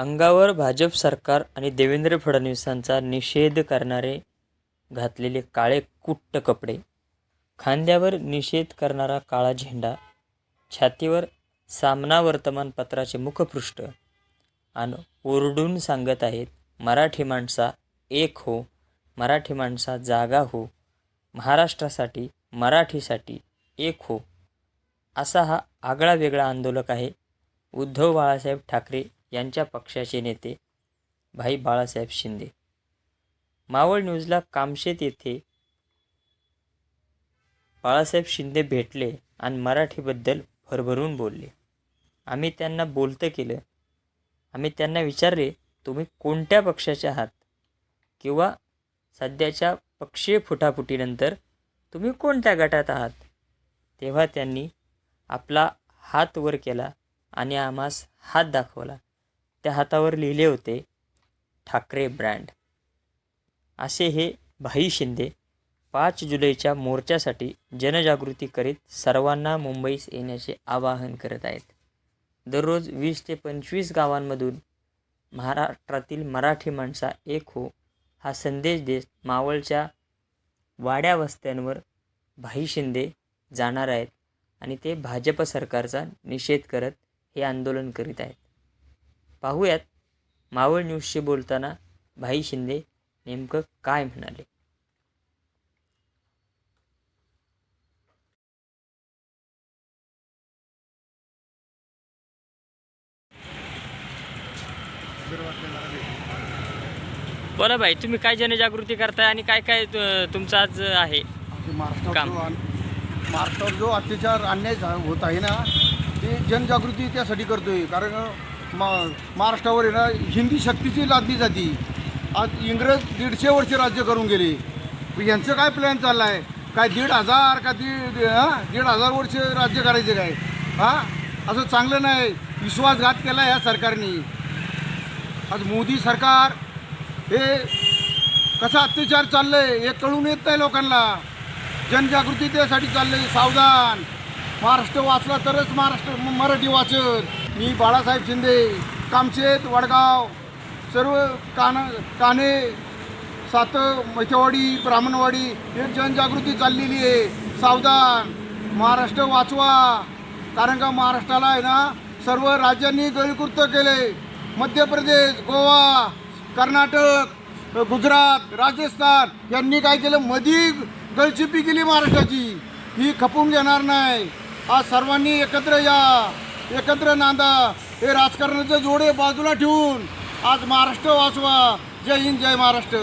अंगावर भाजप सरकार आणि देवेंद्र फडणवीसांचा निषेध करणारे घातलेले काळे कुट्ट कपडे खांद्यावर निषेध करणारा काळा झेंडा छातीवर सामना वर्तमानपत्राचे मुखपृष्ठ आणि ओरडून सांगत आहेत मराठी माणसा एक हो मराठी माणसा जागा हो महाराष्ट्रासाठी मराठीसाठी एक हो असा हा आगळा वेगळा आंदोलक आहे. उद्धव बाळासाहेब ठाकरे यांच्या पक्षाचे नेते भाई बाळासाहेब शिंदे. मावळ न्यूजला कामशेत येथे बाळासाहेब शिंदे भेटले आणि मराठीबद्दल भरभरून बोलले. आम्ही त्यांना बोलतं केलं. आम्ही त्यांना विचारले तुम्ही कोणत्या पक्षाचे आहात? किंवा सध्याच्या पक्षीय फुटाफुटीनंतर तुम्ही कोणत्या गटात आहात? तेव्हा त्यांनी आपला हात वर केला आणि आम्हास हात दाखवला. त्या हातावर लिहिले होते ठाकरे ब्रँड. असे हे भाई शिंदे पाच जुलैच्या मोर्चासाठी जनजागृती करीत सर्वांना मुंबईस येण्याचे आवाहन करत आहेत. दररोज वीस ते पंचवीस गावांमधून महाराष्ट्रातील मराठी माणसा एक हो हा संदेश देत मावळच्या वाड्या वस्त्यांवर भाई शिंदे जाणार आहेत आणि ते भाजप सरकारचा निषेध करत हे आंदोलन करीत आहेत. पाहूयात. मावळ न्यूजशी बोलताना भाई शिंदे नेमकं काय म्हणाले? बोला भाई तुम्ही काय जनजागृती करताय आणि काय काय तुमचं आज आहे काम. महाराष्ट्रावर जो अत्याचार अन्याय होत आहे ना ते जनजागृती त्यासाठी करतोय. कारण मा महाराष्ट्रावर आहे ना हिंदी शक्तीची लादली जाती. आज इंग्रज दीडशे वर्ष राज्य करून गेले. यांचं काय प्लॅन चालला आहे काय दीड हजार का दीड हां? दीड हजार वर्ष राज्य करायचे काय? हां? असं चांगलं नाही. विश्वासघात केला या सरकारने. आज मोदी सरकार हे कसा अत्याचार चाललं आहे हे कळून येत नाही लोकांना. जनजागृती त्यासाठी आहे सावधान. महाराष्ट्र वाचला तरच महाराष्ट्र म- मराठी वाचत मी बाळासाहेब शिंदे कामशेत वडगाव सर्व कान काने सात मैथेवाडी ब्राह्मणवाडी हे जनजागृती चाललेली आहे. सावधान. महाराष्ट्र वाचवा. कारण का महाराष्ट्राला आहे ना सर्व राज्यांनी गळीकृत केले. मध्य प्रदेश गोवा कर्नाटक गुजरात राजस्थान यांनी काय केलं? मधी गळचिपी केली महाराष्ट्राची. ही खपून घेणार नाही. आज सर्वांनी एकत्र या. एकत्र नांदा. हे राजकारणाचे जोडे बाजूला ठेवून आज महाराष्ट्र वाचवा. जय हिंद जय महाराष्ट्र.